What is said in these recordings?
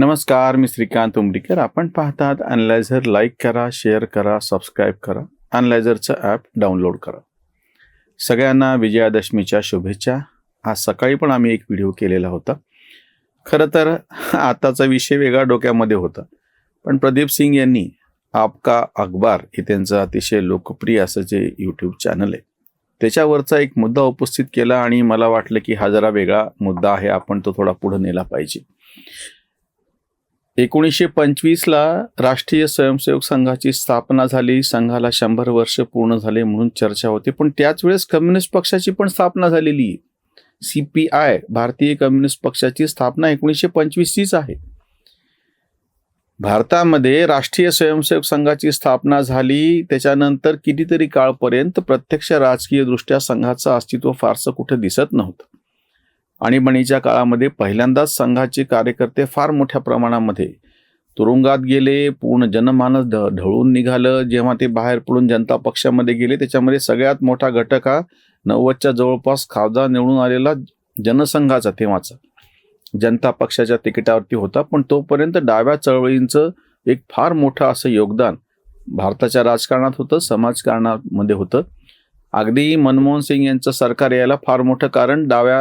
नमस्कार मी श्रीकांत उमरीकर आपण पाहतात अनलायझर लाईक करा शेअर करा सबस्क्राईब करा. अनलायझरचं ॲप डाउनलोड करा. सगळ्यांना विजयादशमीच्या शुभेच्छा. आज सकाळी पण आम्ही एक व्हिडिओ केलेला होता. खरं तर आताचा विषय वेगळा डोक्यामध्ये होता. पण प्रदीप सिंग यांनी आपका अखबार हे त्यांचं अतिशय लोकप्रिय असं जे यूट्यूब चॅनल आहे त्याच्यावरचा एक मुद्दा उपस्थित केला आणि मला वाटलं की हा जरा वेगळा मुद्दा आहे. आपण तो थोडा पुढे नेला पाहिजे. एकोणीसशे पंचवीसला राष्ट्रीय स्वयंसेवक संघाची स्थापना झाली. संघाला शंभर वर्ष पूर्ण झाले म्हणून चर्चा होती. पण त्याच वेळेस कम्युनिस्ट पक्षाची पण स्थापना झालेली. आहे सी पी आय भारतीय कम्युनिस्ट पक्षाची स्थापना एकोणीसशे पंचवीसचीच आहे. भारतामध्ये राष्ट्रीय स्वयंसेवक संघाची स्थापना झाली. त्याच्यानंतर कितीतरी काळपर्यंत प्रत्यक्ष राजकीय दृष्ट्या संघाचं अस्तित्व फारसं कुठे दिसत नव्हतं. आणीबाणीच्या काळामध्ये पहिल्यांदाच संघाचे कार्यकर्ते फार मोठ्या प्रमाणामध्ये तुरुंगात गेले पूर्ण जनमानस ढ ढळून निघालं. जेव्हा ते बाहेर पडून जनता पक्षामध्ये गेले त्याच्यामध्ये सगळ्यात मोठा घटक हा नव्वदच्या जवळपास खासदार निवडून आलेला जनसंघाचा तेव्हाचा. जनता पक्षाच्या तिकिटावरती होता पण तोपर्यंत डाव्या चळवळींचं एक फार मोठं असं योगदान भारताच्या राजकारणात होतं समाजकारणामध्ये होतं. अगदी मनमोहन सिंग यांचं सरकार यायला फार मोठं कारण डाव्या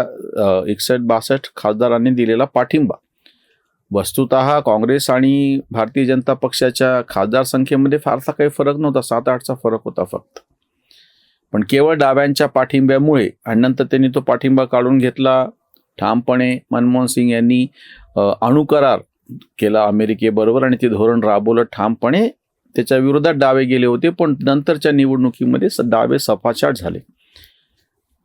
एकसष्ट बासष्ट खासदारांनी दिलेला पाठिंबा. वस्तुत काँग्रेस आणि भारतीय जनता पक्षाच्या खासदार संख्येमध्ये फारसा काही फरक नव्हता सात आठचा फरक होता फक्त. पण केवळ डाव्यांच्या पाठिंब्यामुळे आणि नंतर त्यांनी तो पाठिंबा काढून घेतला ठामपणे मनमोहन सिंग यांनी अणुकरार केला अमेरिकेबरोबर आणि ते धोरण राबवलं ठामपणे. त्याच्या विरोधात डावे गेले होते पण नंतरच्या निवडणुकीमध्ये डावे सफाछाट झाले.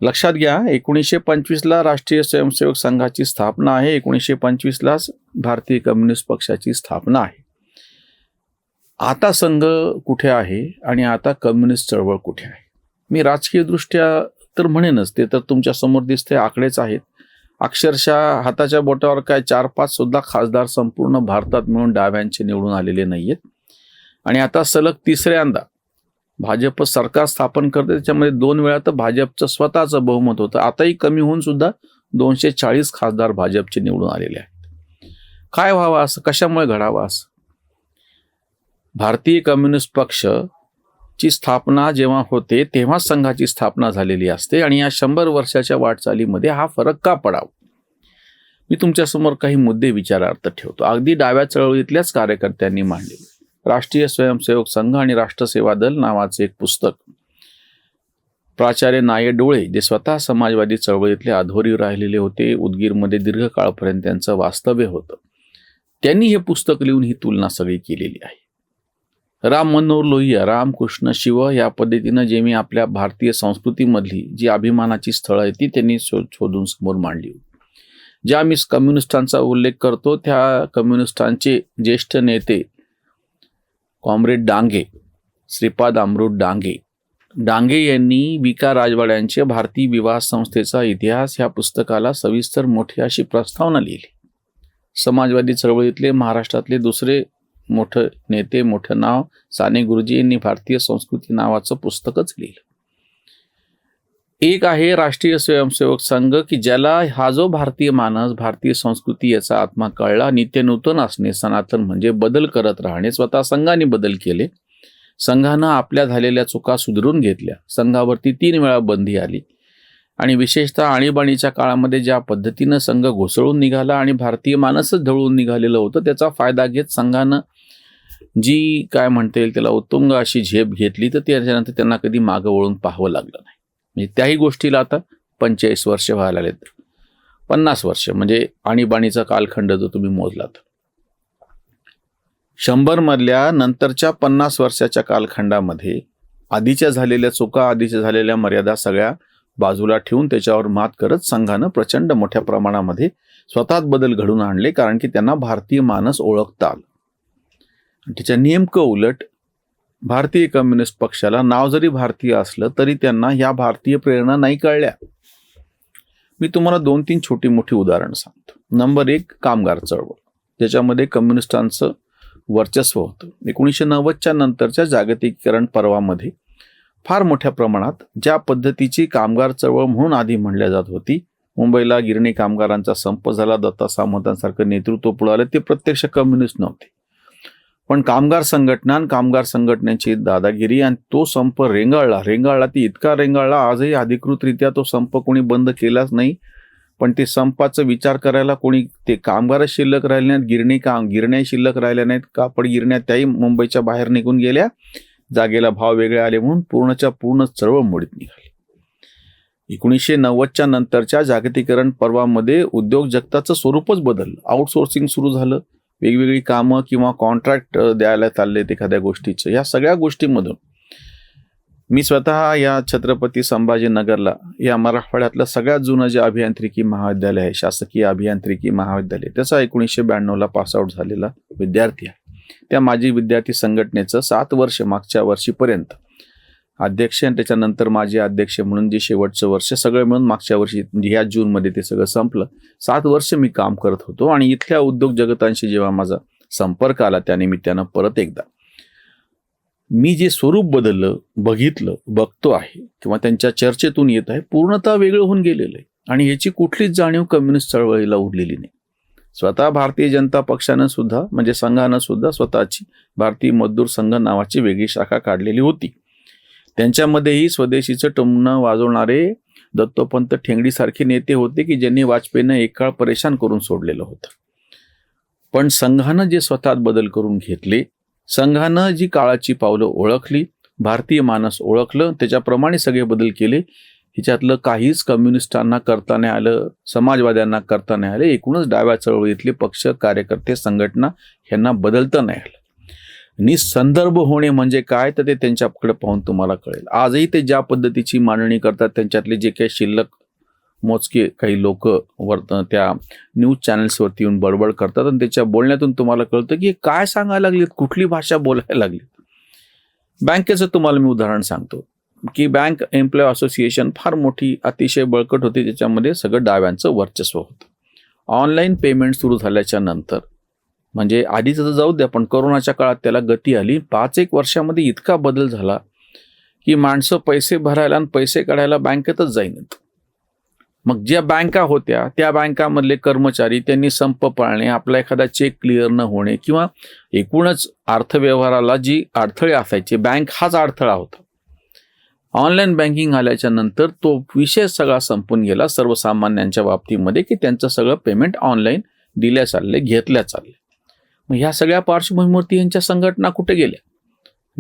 लक्षात घ्या एकोणीसशे पंचवीसला राष्ट्रीय स्वयंसेवक संघाची स्थापना आहे एकोणीसशे पंचवीसलाच भारतीय कम्युनिस्ट पक्षाची स्थापना आहे. आता संघ कुठे आहे आणि आता कम्युनिस्ट चळवळ कुठे आहे? मी राजकीयदृष्ट्या तर म्हणेनच ते तर तुमच्यासमोर दिसते आकडेच आहेत. अक्षरशः हाताच्या बोटावर काय चार पाच सुद्धा खासदार संपूर्ण भारतात मिळून डाव्यांचे निवडून आलेले नाही आहेत आणि आता सलग तिसऱ्यांदा भाजप सरकार स्थापन करते त्याच्यामध्ये दोन वेळा तर भाजपचं स्वतःचं बहुमत होतं. आताही कमी होऊन सुद्धा दोनशे चाळीस खासदार भाजपचे निवडून आलेले आहेत. काय व्हावं असं? कशामुळे घडावं असं? भारतीय कम्युनिस्ट पक्ष ची स्थापना जेव्हा होते तेव्हा संघाची स्थापना झालेली असते आणि या शंभर वर्षाच्या वाटचालीमध्ये हा फरक का पडावा? मी तुमच्यासमोर काही मुद्दे विचारार्थ ठेवतो. अगदी डाव्या चळवळीतल्याच कार्यकर्त्यांनी मांडले राष्ट्रीय स्वयंसेवक संघ आणि राष्ट्रसेवा दल नावाचे एक पुस्तक. प्राचार्य नाये डोळे जे स्वतः समाजवादी चळवळीतले अधोरी राहिलेले होते उदगीरमध्ये दीर्घकाळपर्यंत त्यांचं वास्तव्य होतं. त्यांनी हे पुस्तक लिहून ही तुलना सगळी केलेली आहे. राम मनोहर लोहिया रामकृष्ण शिव या पद्धतीनं जे मी आपल्या भारतीय संस्कृतीमधली जी अभिमानाची स्थळं आहेत ती त्यांनी शोधून समोर मांडली होती. ज्या मी कम्युनिस्टांचा उल्लेख करतो त्या कम्युनिस्टांचे ज्येष्ठ नेते कॉम्रेड डांगे श्रीपाद अमृत डांगे. डांगे यांनी विका राजवाड्यांचे भारतीय विवाह संस्थेचा इतिहास ह्या पुस्तकाला सविस्तर मोठी अशी प्रस्तावना लिहिली. समाजवादी चळवळीतले महाराष्ट्रातले दुसरे मोठं नेते मोठं नाव साने गुरुजी यांनी भारतीय संस्कृती नावाचं पुस्तकच लिहिलं. एक आहे राष्ट्रीय स्वयंसेवक संघ की ज्याला हा जो भारतीय मानस भारतीय संस्कृती याचा आत्मा कळला नित्य नूतन असणे सनातन म्हणजे बदल करत राहणे स्वतः संघाने बदल केले. संघानं आपल्या झालेल्या चुका सुधरून घेतल्या. संघावरती तीन वेळा बंदी आली. आणि विशेषतः आणीबाणीच्या काळामध्ये ज्या पद्धतीनं संघ घुसळून निघाला आणि भारतीय मानसच ढळून निघालेलं होतं त्याचा फायदा घेत संघानं जी काय म्हणता येईल त्याला उत्तुंग अशी झेप घेतली तर त्याच्यानंतर त्यांना कधी मागं वळून पाहावं लागलं नाही. म्हणजे त्याही गोष्टीला आता पंचेचाळीस वर्ष व्हायला आलेत पन्नास वर्ष म्हणजे आणीबाणीचा कालखंड जो तुम्ही मोजलात. शंभर मधल्या नंतरच्या पन्नास वर्षाच्या कालखंडामध्ये आधीच्या झालेल्या चुका आधीच्या झालेल्या मर्यादा सगळ्या बाजूला ठेवून त्याच्यावर मात करत संघानं प्रचंड मोठ्या प्रमाणामध्ये स्वतःत बदल घडून आणले कारण की त्यांना भारतीय मानस ओळखता आलं त्याच्या नेमकं उलट भारतीय कम्युनिस्ट पक्षाला नाव जरी भारतीय असलं तरी त्यांना ह्या भारतीय प्रेरणा नाही कळल्या. मी तुम्हाला दोन तीन छोटी मोठी उदाहरण सांगतो. नंबर एक कामगार चळवळ. ज्याच्यामध्ये कम्युनिस्टांचं वर्चस्व होतं. एकोणीसशे नव्वदच्या नंतरच्या जागतिकीकरण पर्वामध्ये फार मोठ्या प्रमाणात ज्या पद्धतीची कामगार चळवळ म्हणून आधी म्हणल्या जात होती मुंबईला गिरणी कामगारांचा संप झाला दत्ता सामंतांसारखं नेतृत्व पुढे आलं ते प्रत्यक्ष कम्युनिस्ट नव्हते. पण कामगार संघटना कामगार संघटनेची दादागिरी आणि तो संप रेंगाळला. रेंगाळला ती इतका रेंगाळला आजही अधिकृतरित्या तो संप कोणी बंद केलाच नाही. पण ते संपाचा विचार करायला कोणी ते कामगार शिल्लक राहिले नाहीत गिरणी काम गिरण्याही शिल्लक राहिल्या नाहीत कापड गिरण्या त्याही मुंबईच्या बाहेर निघून गेल्या. जागेला भाव वेगळे आले म्हणून पूर्णच्या पूर्ण चळवळ मोडीत निघाली. एकोणीसशे नव्वदच्या नंतरच्या जागतिकीकरण पर्वामध्ये उद्योग जगताचं स्वरूपच बदललं. आउटसोर्सिंग सुरू झालं. वेगवेगळी कामं किंवा कॉन्ट्रॅक्ट द्यायला चाललेत एखाद्या गोष्टीचं. या सगळ्या गोष्टींमधून मी स्वतः या छत्रपती संभाजीनगरला या मराठवाड्यातलं सगळ्यात जुनं जे अभियांत्रिकी महाविद्यालय आहे शासकीय अभियांत्रिकी महाविद्यालय त्याचा एकोणीसशे ब्याण्णवला पासआउट झालेला विद्यार्थी आहे. त्या माजी विद्यार्थी संघटनेचं सात वर्ष मागच्या वर्षीपर्यंत अध्यक्ष आणि त्याच्यानंतर माझे अध्यक्ष म्हणून जे शेवटचं वर्ष सगळं मिळून मागच्या वर्षी म्हणजे ह्या जूनमध्ये ते सगळं संपलं. सात वर्ष मी काम करत होतो आणि इथल्या उद्योग जगतांशी जेव्हा माझा संपर्क आला त्यानिमित्तानं परत एकदा मी जे स्वरूप बदललं बघितलं बघतो आहे किंवा त्यांच्या चर्चेतून येत आहे पूर्णतः वेगळं होऊन गेलेलं आहे आणि याची कुठलीच जाणीव कम्युनिस्ट चळवळीला उरलेली नाही. स्वतः भारतीय जनता पक्षानं सुद्धा म्हणजे संघानं सुद्धा स्वतःची भारतीय मजदूर संघ नावाची वेगळी शाखा काढलेली होती. त्यांच्यामध्येही स्वदेशीचं टमणं वाजवणारे दत्तोपंत ठेंगडीसारखे नेते होते की ज्यांनी वाजपेयीनं एक काळ परेशान करून सोडलेलं होतं. पण संघानं जे स्वतःत बदल करून घेतले संघानं जी काळाची पावलं ओळखली भारतीय मानस ओळखलं त्याच्याप्रमाणे सगळे बदल केले ह्याच्यातलं काहीच कम्युनिस्टांना करता नाही आलं समाजवाद्यांना करता नाही आलं एकूणच डाव्या चळवळीतले पक्ष कार्यकर्ते संघटना ह्यांना बदलता नाही आलं. निसंदर्भ होणे म्हणजे काय? तर ते त्यांच्याकडे पाहून तुम्हाला कळेल. आजही ते ज्या पद्धतीची मांडणी करतात त्यांच्यातले जे काही शिल्लक मोजके काही लोक वर्त त्या न्यूज चॅनल्सवरती येऊन बडबड करतात आणि त्याच्या बोलण्यातून तुम्हाला कळतं की काय सांगायला लागलीत? कुठली भाषा बोलायला लागली बँकेचं तुम्हाला मी उदाहरण सांगतो की बँक एम्प्लॉय असोसिएशन फार मोठी अतिशय बळकट होती. त्याच्यामध्ये सगळं डाव्यांचं वर्चस्व होतं. ऑनलाईन पेमेंट सुरू झाल्याच्यानंतर म्हणजे आधीच तर जाऊ द्या पण कोरोनाच्या काळात त्याला गती आली. पाच एक वर्षामध्ये इतका बदल झाला की माणसं पैसे भरायला आणि पैसे काढायला बँकेतच जाईनात. मग ज्या बँका होत्या त्या बँकामधले कर्मचारी त्यांनी संप पाळणे आपला एखादा चेक क्लिअर न होणे किंवा एकूणच अर्थव्यवहाराला जी अडथळे असायचे बँक हाच अडथळा होता. ऑनलाईन बँकिंग आल्याच्यानंतर तो विषय सगळा संपून गेला सर्वसामान्यांच्या बाबतीमध्ये की त्यांचं सगळं पेमेंट ऑनलाईन दिल्या चालले घेतल्या चालले. मग ह्या सगळ्या पार्श्वभूमीवरती यांच्या संघटना कुठे गेल्या?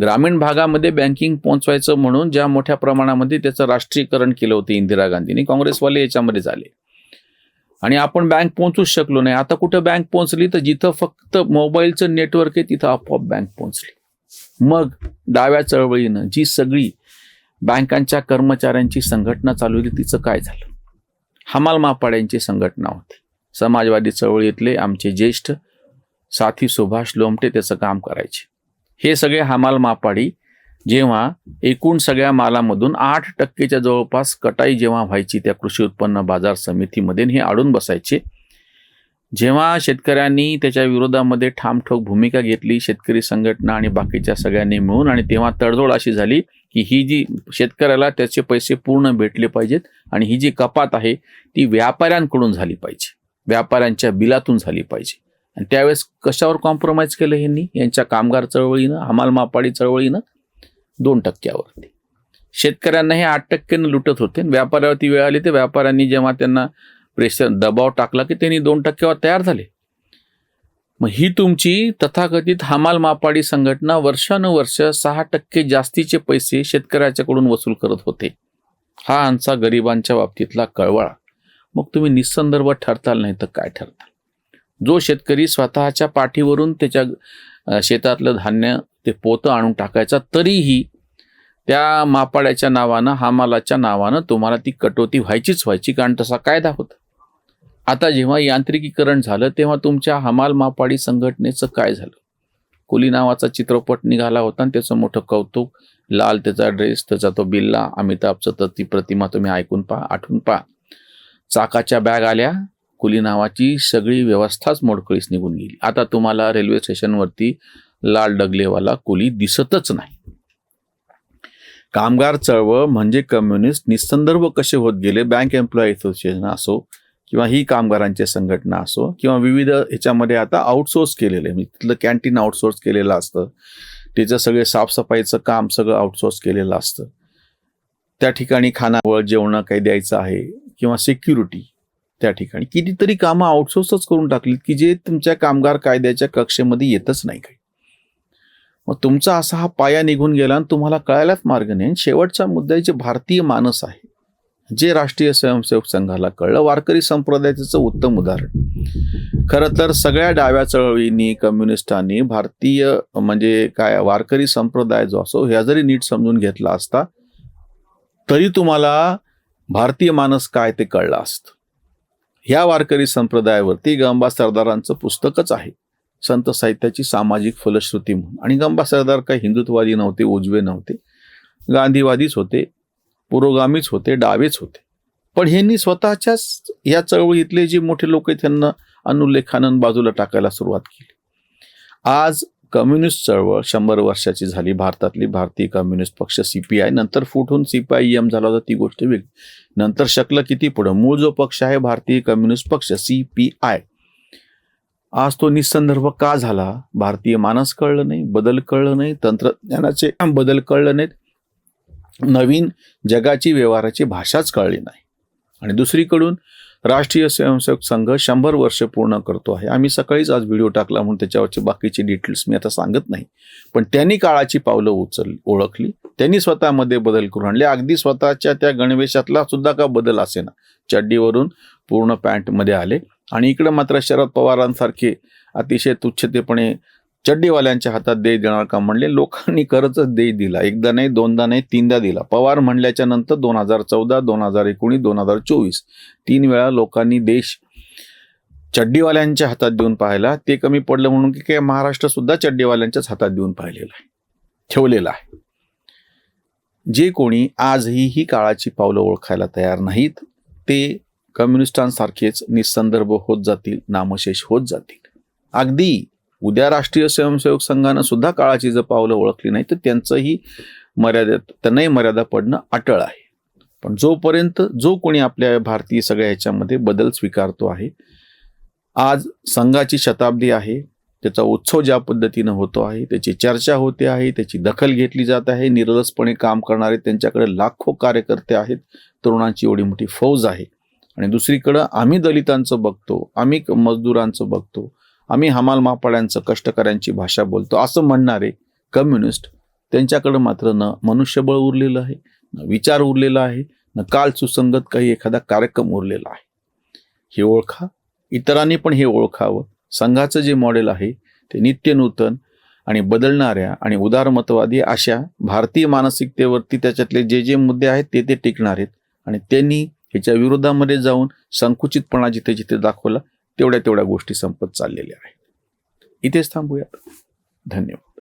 ग्रामीण भागामध्ये बँकिंग पोहोचवायचं म्हणून ज्या मोठ्या प्रमाणामध्ये त्याचं राष्ट्रीयकरण केलं होतं इंदिरा गांधींनी काँग्रेसवाले याच्यामध्ये झाले. आणि आपण बँक पोहोचूच शकलो नाही. आता कुठं बँक पोहोचली? तर जिथं फक्त मोबाईलचं नेटवर्क आहे तिथं आपोआप बँक पोहोचली. मग डाव्या चळवळीनं जी सगळी बँकांच्या कर्मचाऱ्यांची संघटना चालू होती तिचं काय झालं? हमाल मापाड्यांची संघटना होती. समाजवादी चळवळीतले आमचे ज्येष्ठ साथी सुभाष लोमटे त्याचं काम करायचे. हे सगळे हमाल मापाडी जेव्हा एकूण सगळ्या मालामधून आठ टक्केच्या जवळपास कटाई जेव्हा व्हायची त्या कृषी उत्पन्न बाजार समितीमध्ये हे आडून बसायचे. जेव्हा शेतकऱ्यांनी त्याच्या विरोधामध्ये ठामठोक भूमिका घेतली शेतकरी संघटना आणि बाकीच्या सगळ्यांनी मिळून आणि तेव्हा तडजोड अशी झाली की ही जी शेतकऱ्याला त्याचे पैसे पूर्ण भेटले पाहिजेत आणि ही जी कपात आहे ती व्यापाऱ्यांकडून झाली पाहिजे. व्यापाऱ्यांच्या बिलातून झाली पाहिजे. आणि त्यावेळेस कशावर कॉम्प्रोमाइज केलं यांनी यांच्या कामगार चळवळीनं हमाल मापाडी चळवळीनं दोन टक्क्यावरती. शेतकऱ्यांना हे आठ टक्क्यानं लुटत होते व्यापाऱ्यावरती वेळ आली तर व्यापाऱ्यांनी जेव्हा त्यांना प्रेशर दबाव टाकला की त्यांनी दोन टक्क्यावर तयार झाले. मग ही तुमची तथाकथित हमाल मापाडी संघटना वर्षानुवर्ष सहा टक्के जास्तीचे पैसे शेतकऱ्याच्याकडून वसूल करत होते. हा आमचा गरिबांच्या बाबतीतला कळवळा. मग तुम्ही निसंदर्भ ठरताल नाही तर काय ठरताल? जो शेतकरी स्वतःच्या पाठीवरून त्याच्या शेतातलं धान्य ते पोतं आणून टाकायचा तरीही त्या मापाड्याच्या नावानं हमालाच्या नावानं तुम्हाला ती कटोती व्हायचीच व्हायची कारण तसा कायदा होता. आता जेव्हा यांत्रिकीकरण झालं तेव्हा तुमच्या हमाल मापाडी संघटनेचं काय झालं? कुली नावाचा चित्रपट निघाला होता आणि त्याचं मोठं कौतुक लाल त्याचा ड्रेस त्याचा तो बिल्ला अमिताभचं तर ती प्रतिमा तुम्ही ऐकून पहा आठवून पहा. चाकाच्या बॅग आल्या कुली नावाची सगळी व्यवस्थाच मोडकळीस निघून गेली. आता तुम्हाला रेल्वे स्टेशनवरती लाल डगलेवाला कुली दिसतच नाही. कामगार चळवळ म्हणजे कम्युनिस्ट निसंदर्भ कसे होत गेले? बँक एम्प्लॉई असोसिएशन असो किंवा ही कामगारांची संघटना असो किंवा विविध ह्याच्यामध्ये आता आउटसोर्स केलेलं आहे. म्हणजे तिथलं कॅन्टीन आउटसोर्स केलेलं असतं. तिचं सगळे साफसफाईचं काम सगळं आउटसोर्स केलेलं असतं. त्या ठिकाणी खानावळ जेवणं काही द्यायचं आहे किंवा सिक्युरिटी त्या ठिकाणी. कितीतरी कामं आउटसोर्सच करून टाकलीत की जे तुमच्या कामगार कायद्याच्या कक्षेमध्ये येतच नाही काही. मग तुमचा असा हा पाया निघून गेला आणि तुम्हाला कळायलाच मार्ग नाही. शेवटचा मुद्दा जे भारतीय मानस आहे. जे राष्ट्रीय स्वयंसेवक संघाला कळलं वारकरी संप्रदायाचं उत्तम उदाहरण. खरं तर सगळ्या डाव्या चळवळींनी कम्युनिस्टांनी भारतीय म्हणजे काय वारकरी संप्रदाय जो असो ह्या जरी नीट समजून घेतला असता तरी तुम्हाला भारतीय मानस काय ते कळलं असतं. ह्या वारकरी संप्रदायावरती गंबा सरदारांचं पुस्तकच आहे. संत साहित्याची सामाजिक फलश्रुती म्हणून. आणि गंबा सरदार काही हिंदुत्ववादी नव्हते उजवे नव्हते. गांधीवादीच होते पुरोगामीच होते डावेच होते. पण ह्यांनी स्वतःच्याच या चळवळीतले जे मोठे लोक आहेत त्यांना अनुलेखानन बाजूला टाकायला सुरुवात केली. आज कम्युनिस्ट चळवळ शंभर वर्षाची झाली. भारतातली भारतीय कम्युनिस्ट पक्ष सीपीआय नंतर फुटून सीपीआय एम झाला होता ती गोष्ट वेगळी. नंतर शकलं किती पुढं? मूळ जो पक्ष आहे भारतीय कम्युनिस्ट पक्ष सीपीआय आज तो निसंदर्भ का झाला? भारतीय मानस कळलं नाही बदल कळलं नाही तंत्रज्ञानाचे बदल कळलं नाहीत. नवीन जगाची व्यवहाराची भाषाच कळली नाही. आणि दुसरीकडून राष्ट्रीय स्वयंसेवक संघ शंभर वर्ष पूर्ण करतो आहे. आम्ही सकाळीच आज व्हिडिओ टाकला म्हणून त्याच्यावरचे बाकीचे डिटेल्स मी आता सांगत नाही. पण त्यांनी काळाची पावलं उचल ओळखली. त्यांनी स्वतःमध्ये बदल करून आणले. अगदी स्वतःच्या त्या गणवेशातला सुद्धा का बदल असेना. चड्डीवरून पूर्ण पॅन्टमध्ये आले. आणि इकडं मात्र शरद पवारांसारखे अतिशय तुच्छतेपणे चड्डीवाल्यांच्या हातात देय देणार का म्हणले? लोकांनी खरंच देश दिला. एकदा नाही दोनदा नाही तीनदा दिला. पवार म्हणल्याच्या नंतर दोन हजार चौदा दोन हजार एकोणीस दोन हजार चोवीस. तीन वेळा लोकांनी देश चड्डीवाल्यांच्या हातात देऊन पाहिला. ते कमी पडलं म्हणून की काय महाराष्ट्र सुद्धा चड्डीवाल्यांच्याच हातात देऊन पाहिलेला आहे. ठेवलेला आहे. जे कोणी आजही ही काळाची पावलं ओळखायला तयार नाहीत ते कम्युनिस्टांसारखेच निसंदर्भ होत जातील नामशेष होत जातील. अगदी उद्या राष्ट्रीय स्वयंसेवक संघानं सुद्धा काळाची जर पावलं ओळखली नाही तर त्यांचंही मर्यादेत त्यांनाही मर्यादा पडणं अटळ आहे. पण जोपर्यंत जो कोणी आपल्या भारतीय सगळ्या ह्याच्यामध्ये बदल स्वीकारतो आहे आज संघाची शताब्दी आहे त्याचा उत्सव ज्या पद्धतीनं होतो आहे त्याची चर्चा होते आहे त्याची दखल घेतली जात आहे निरलसपणे काम करणारे त्यांच्याकडे लाखो कार्यकर्ते आहेत तरुणांची एवढी मोठी फौज आहे. आणि दुसरीकडं आम्ही दलितांचं बघतो आम्ही मजदुरांचं बघतो आम्ही हमाल मापाड्यांचं कष्टकऱ्यांची भाषा बोलतो. असं म्हणणारे कम्युनिस्ट त्यांच्याकडं मात्र न मनुष्यबळ उरलेलं आहे न विचार उरलेला आहे न काल सुसंगत काही एखादा कार्यक्रम उरलेला आहे. हे ओळखा इतरांनी पण हे ओळखावं. संघाचं जे मॉडेल आहे ते नित्य नूतन आणि बदलणाऱ्या आणि उदारमतवादी अशा भारतीय मानसिकतेवरती त्याच्यातले जे जे मुद्दे आहेत ते ते टिकणार आहेत. आणि त्यांनी ह्याच्या विरोधामध्ये जाऊन संकुचितपणा जिथे जिथे दाखवला तेवढ्या तेवढ्या गोष्टी संपत चाललेल्या आहेत. इथेच थांबूयात. धन्यवाद.